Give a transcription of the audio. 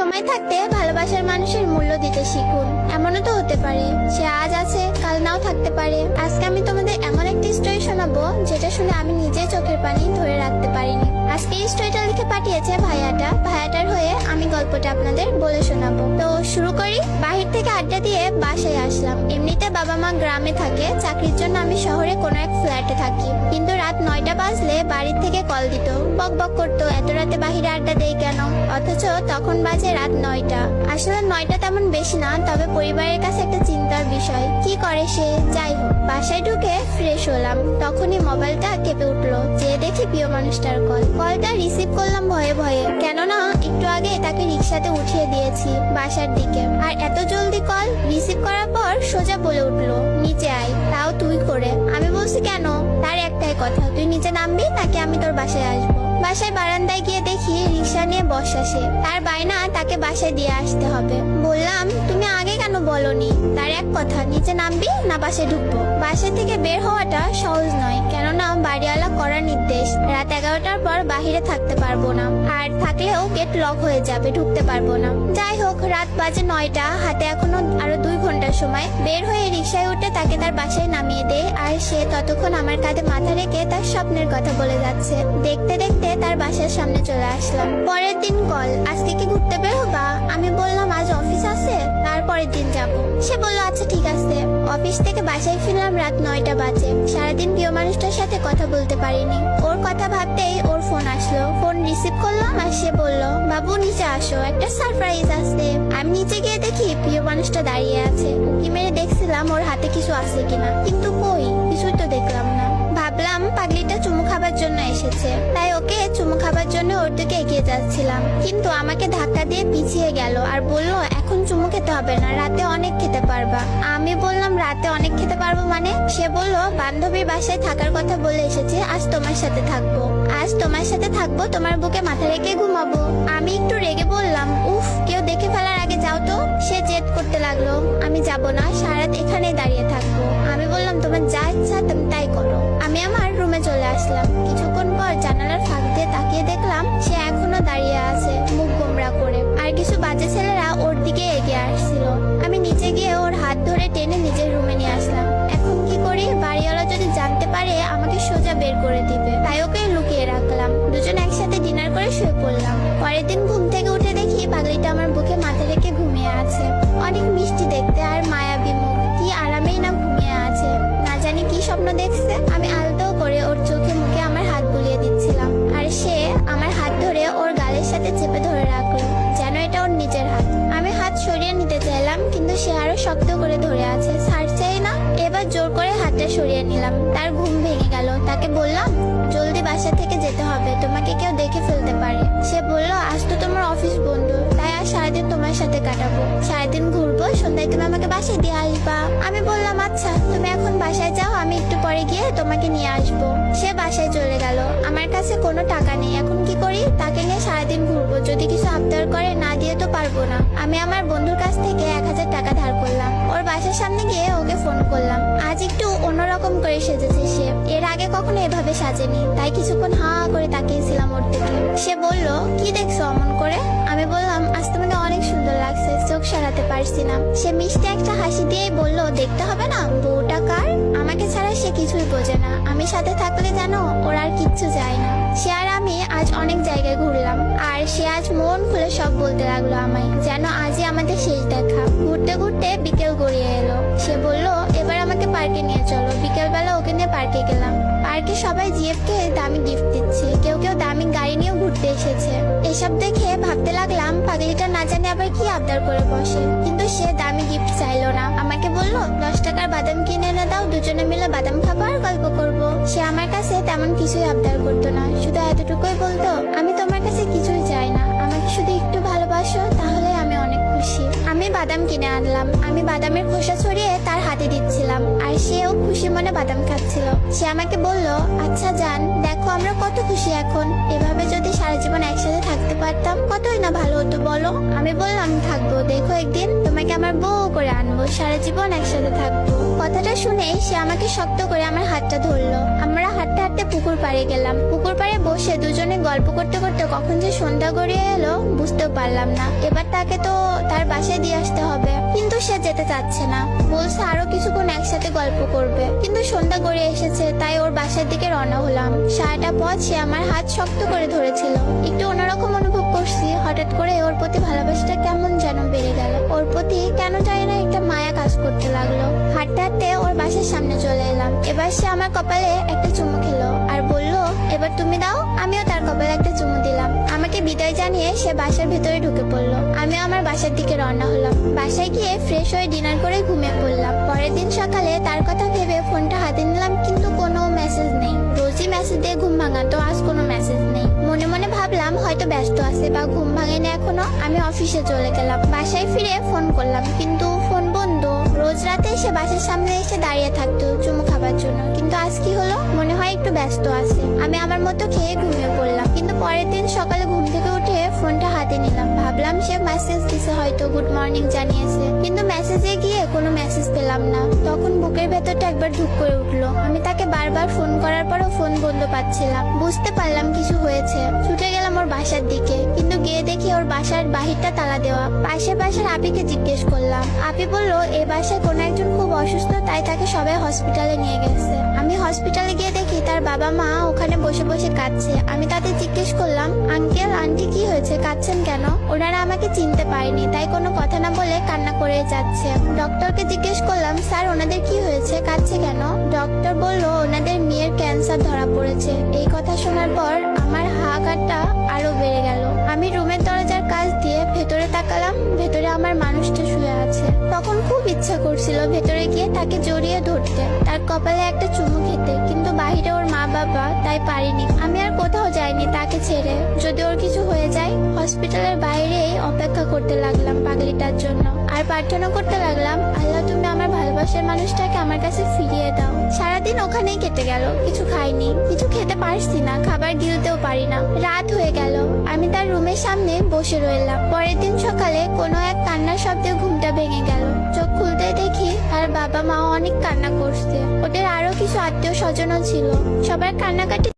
সময় থাকতে ভালোবাসার মানুষের মূল্য দিতে শিখুন। এমনও তো হতে পারে, সে আজ আছে, কাল নাও থাকতে পারে। আজকে আমি তোমাদের এমন একটি স্টোরি শোনাবো, যেটা শুনে আমি নিজে চোখের পানি ধরে রাখতে পারিনি। আজকে এই স্টোরিটা লিখে পাঠিয়েছে ভাইয়াটা। ভাইয়াটার গল্পটা আপনাদের বলে শোনাবো। তো শুরু করি। বাহির থেকে আড্ডা দিয়ে বাসায় আসলাম। এমনিতে বাবা মা গ্রামে থাকে। চাকরির জন্য আমি শহরে কোনো এক ফ্ল্যাটে থাকি। কিন্তু রাত নয়টা বাজলে বাড়ির থেকে কল দিত। বক বক করতো, এত রাতে বাহিরে আড্ডা দেই কেন? অথচ তখন বাজে রাত নয়টা। আসলে নয়টা তেমন বেশি না, তবে পরিবারের কাছে একটা চিন্তার বিষয়। কি করে সে? যাই হোক, বাসায় ঢুকে ফ্রেশ হলাম। তখনই মোবাইলটা কেঁপে উঠল। যে দেখি প্রিয় মানুষটার কল। কলটা রিসিভ উঠিয়ে দিয়েছি বাসার দিকে। আর এত জলদি কল রিসিভ করার পর সোজা বলে উঠল, নিচে আয়, তাও তুই করে। আমি বলছি, কেন? তার একটাই কথা, তুই নিচে নামবি নাকি আমি তোর বাসায় আসব? বাসায় বারান্দায় গিয়ে দেখি রিক্সা নিয়ে বসা সে তার বায়না তাকে বাসায় দিয়ে আসতে হবে। বললাম, তুমি আগে কেন বলনি? তার এক কথা, নিচে নামবি না বাসায় ঢুকবো? বাসা থেকে বের হওয়াটা সহজ নয়, কেননা বাড়িওয়ালা করার নির্দেশ। রাত এগারোটার পর বাহিরে থাকতে পারব না। আর থাকলেও গেট লক হয়ে যাবে, ঢুকতে পারব না। যাই হোক, রাত বাজে নয়টা। হাতে এখনও আরও দুই ঘণ্টার সময়। বের হয়ে রিক্সায় উঠে তাকে তার বাসায় নামিয়ে দেয় আর সে ততক্ষণ আমার কাঁধে মাথা রেখে তার স্বপ্নের কথা বলে যাচ্ছে। দেখতে দেখতে তার বাসার সামনে চলে আসলাম। পরের দিন কল। আজকে কি ঘুরতে বের হবা আমি বললাম, আজ অফিস আছে? তারপরের দিন যাব। সে বলল আচ্ছা ঠিক আছে। অফিস থেকে বাসায় ফিরলাম রাত নয়টা বাজে। সারাদিন প্রিয় মানুষটার সাথে কথা বলতে পারিনি। ওর কথা ভাবতেই ওর ফোন আসলো। ফোন রিসিভ করলাম আর সে বলল, বাবু, নিচে আসো, একটা সারপ্রাইজ আসছে আমি নিচে গিয়ে দেখি প্রিয় মানুষটা দাঁড়িয়ে আছে। কি মেরে দেখছিলাম ওর হাতে কিছু আছে কিনা। কিন্তু কই? কিছুই তো দেখলাম না। ভাবলাম পাগলিটা চুমু খাবার জন্য এসেছে। তাই ওকে চুমু খাবার জন্য ওর দিকে এগিয়ে যাচ্ছিলাম। কিন্তু আমাকে ধাক্কা দিয়ে পিছিয়ে গেল আর বলল চুমু খেতে হবে না, রাতে অনেক খেতে পারবা। আমি বললাম, রাতে অনেক খেতে পারব মানে? সে বলল, বান্ধবীর বাসায় থাকার কথা বলে এসেছে, আজ তোমার সাথে থাকব। আজ তোমার সাথে থাকব, তোমার বুকে মাথা রেখে ঘুমাবো। আমি একটু রেগে বললাম, উফ, কেউ দেখে ফেলার আগে যাও তো। সে জেদ করতে লাগল, আমি যাব না সারাত এখানে দাঁড়িয়ে থাকব। আমি বললাম, তোমার যা ইচ্ছা তুমি তাই করো। আমি আমার রুমে চলে আসলাম। কিছুক্ষণ পর জানালার ফাঁক দিয়ে তাকিয়ে দেখলাম, সে এখনও দাঁড়িয়ে আছে, মুখ গোমরা করে। আর কিছু বাজে ছেলেরা দিকে এগিয়ে আসছিল সে আরও শক্ত করে ধরে আছে। ছাড়ছেই না। এবার জোর করে হাতটা সরিয়ে নিলাম। তার ঘুম ভেঙে গেল। তাকে বললাম, জলদি বাসা থেকে যেতে হবে, তোমাকে কেউ দেখে ফেলতে পারে। সে বলল, আজ তো তোমার অফিস বন্ধ। তাই আর সারাদিন তোমার সাথে কাটাবো। সারাদিন ঘুরবো, সন্ধ্যায় তুমি আমাকে বাসায় দিয়ে আসবা। আমি বললাম আচ্ছা তুমি এখন বাসায় যাও, আমি একটু পরে গিয়ে তোমাকে নিয়ে আসব। সে বাসায় চলে গেল। আমার কাছে কোনো টাকা নেই, এখন কি করি? তাকে নিয়ে সারাদিন ঘুরবো। যদি কিছু আবদার করে, না দিয়ে তো পারব না। আমি আমার বন্ধুর কাছ থেকে এক হাজার টাকা ধার করলাম। ওর বাসার সামনে গিয়ে ওকে ফোন করলাম। আজ একটু অন্যরকম করে সেজেছে সে। এর আগে কখনো এভাবে সাজেনি। তাই কিছুক্ষণ হা করে তাকিয়েছিলাম ওর দিকে। সে বলল, কি দেখছ অমন করে? আমি বললাম, আজ তোমাকে অনেক সুন্দর লাগছে, চোখ সারাতে পারছি না। সে মিষ্টি একটা হাসি দিয়েই বলল, দেখতে হবে না, বউটা কার? আমাকে ছাড়া সে কিছুই বোঝে না। আমি সাথে থাকলে জানো ওর আর কিচ্ছু যায় না। সে আর আমি আজ অনেক জায়গায় ঘুরলাম, আর সে আজ মন খুলে সব বলতে লাগল আমায়, যেন আজই আমাদের শেষ দেখা। ঘুরতে ঘুরতে বিকেল গড়িয়ে এলো। সে বলল, এবার আমাকে পার্কে নিয়ে চলো। বিকেলবেলা ওকে নিয়ে পার্কে গেলাম। পার্কে সবাই জিএফকে দামি গিফট দিচ্ছে। কেউ কেউ দামি গাড়ি নিয়েও ঘুরতে এসেছে। এসব দেখে ভাবতে লাগলাম, পাগলিটা না জানে আবার কি আবদার করে বসে। কিন্তু সে দামি গিফট চাইলো না। আমাকে বলল, দশ টাকার বাদাম কিনে এনে দাও, দুজনে মিলে বাদাম খাব আর গল্প করব। সে আমার কাছে তেমন কিছুই আবদার করতো না। শুধু এতটুকুই বলতো, আমি তোমার কাছে কিছুই চাই না। আমাকে শুধু একটু ভালোবাসো তাহলে আমি অনেক খুশি। আমি বাদাম কিনে আনলাম। আমি বাদামের খোসা ছড়িয়ে তার হাতে দিচ্ছিলাম। সেও খুশি মনে বাদাম খাচ্ছিল। সে আমাকে বলল আচ্ছা জান, দেখো আমরা কত খুশি এখন। এভাবে যদি সারা জীবন একসাথে থাকতে পারতাম, কতই না ভালো হতো, বলো? আমি বললাম, থাকব, দেখো একদিন তোমাকে আমার বউ করে আনব, সারা জীবন একসাথে থাকব। কথাটা শুনে সে আমাকে শক্ত করে আমার হাতটা ধরলো। আমরা হাঁটতে হাঁটতে পুকুর পাড়ে গেলাম। পুকুর পাড়ে বসে দুজনে গল্প করতে করতে কখন যে সন্ধ্যা গড়িয়ে এলো, বুঝতেও পারলাম না। এবার তাকে তো তার বাসায় দিয়ে আসতে হবে, কিন্তু সে যেতে চাচ্ছে না। বলছে আরও কিছুক্ষণ একসাথে গল্প করবে। কিন্তু সন্ধ্যা গড়িয়ে এসেছে, তাই ওর বাসার দিকে রওনা হলাম। সারাটা পথ সে আমার হাত শক্ত করে ধরেছিল। একটু অন্যরকম অনুভব করছি, হঠাৎ করে ওর প্রতি ভালোবাসাটা কেমন যেন বেড়ে গেল। ওর প্রতি কেন জানি না একটা মায়া কাজ করতে লাগল। হাঁটতে হাঁটতে ওর বাসার সামনে চলে এলাম। এবার সে আমার কপালে একটা চুমু খেলো। আর বলল, এবার তুমি দাও, আমিও তার কপালে একটা চুমু দিলাম। আমাকে বিদায় জানিয়ে সে বাসার ভেতরে ঢুকে পড়ল। আমিও আমার বাসার দিকে রওনা হলাম। বাসায় গিয়ে ফ্রেশ হয়ে ডিনার করে ঘুমিয়ে পড়লাম। পরের দিন সকালে তার কথা ভেবে ফোনটা হাতে নিলাম, কিন্তু কোনো মেসেজ নেই। রোজই মেসেজ দিয়ে ঘুম ভাঙাতো আজ কোনো মেসেজ নেই। মনে মনে ভাবলাম, হয়তো ব্যস্ত আছে বা ঘুম ভাঙেনি এখনও, আমি অফিসে চলে গেলাম। বাসায় ফিরে ফোন করলাম, কিন্তু বন্ধ, রোজ রাতে সে বাসার সামনে এসে দাঁড়িয়ে থাকতো চুমু খাবার জন্য। কিন্তু আজ কি হলো? মনে হয় একটু ব্যস্ত আছে। আমি আমার মতো খেয়ে ঘুমিয়ে পড়লাম। কিন্তু পরের দিন সকালে ঘুম থেকে উঠে ফোনটা হাতে নিলাম। ভাবলাম সে মেসেজ দিছে হয়তো গুড মর্নিং জানিয়েছে। কিন্তু মেসেজে গিয়ে কোনো মেসেজ পেলাম না। তখন বুকের ভেতরটা একবার ধুক করে উঠল। আমি তাকে বারবার ফোন করার পরও ফোন বন্ধ পাচ্ছিলাম। বুঝতে পারলাম কিছু হয়েছে। ছুটে গেলাম ওর বাসার দিকে। কিন্তু গিয়ে দেখি ওর বাসার বাহিরটা তালা দেওয়া। পাশে পাশের আপিকে জিজ্ঞেস করলাম। আপি বলল, এ বাসায় কোনো একজন খুব অসুস্থ, তাই তাকে সবাই হসপিটালে নিয়ে গেছে। আমি হসপিটালে গিয়ে দেখি তার বাবা মা ওখানে বসে বসে কাঁদছে। আমি তাদের জিজ্ঞেস করলাম, আঙ্কেল, আন্টি কি হয়েছে? কাঁদছেন কেন? ওনারা আমাকে চিনতে পারেনি, তাই কোনো কথা না বলে কান্না করে যাচ্ছে। ডক্টরকে জিজ্ঞেস করলাম, স্যার, ওনাদের কি হয়েছে কাঁদছে কেন? ডক্টর বলল, ওনাদের মেয়ের ক্যান্সার ধরা পড়েছে। এই কথা শোনার পর আমার হাহাকারটা আরও বেড়ে গেল। আমি রুমের দরজার কাছ দিয়ে ভেতরে তাকালাম, ভেতরে আমার মানুষটা শুয়ে আছে। তখন খুব ইচ্ছা করছিল ভেতরে গিয়ে তাকে জড়িয়ে ধরতে। তার কপালে একটা চুমু খেতে, কিন্তু বাইরে ওর মা বাবা তাই পারিনি। আমি আর কোথাও যাইনি তাকে ছেড়ে। যদি ওর কিছু হয়ে যায় হসপিটালের বাইরেই অপেক্ষা করতে লাগলাম পাগলিটার জন্য। আর প্রার্থনা করতে লাগলাম, আল্লাহ, তুমি আমার ভালোবাসার মানুষটাকে আমার কাছে ফিরিয়ে দাও। সারাদিন ওখানেই কেটে গেল, কিছু খাইনি, কিছু খেতে পারছি না, খাবার গিলতেও পারি না। রাত হয়ে গেল, আমি তার রুমের সামনে বসে রইলাম। পরের দিন সকালে কোনো এক কান্নার শব্দে ঘুমটা ভেঙে গেল। চোখ খুলতে দেখি তার বাবা মা অনেক কান্না করছে। ওদের আরও কিছু আত্মীয় স্বজনও ছিল। সবার কান্নাকাটি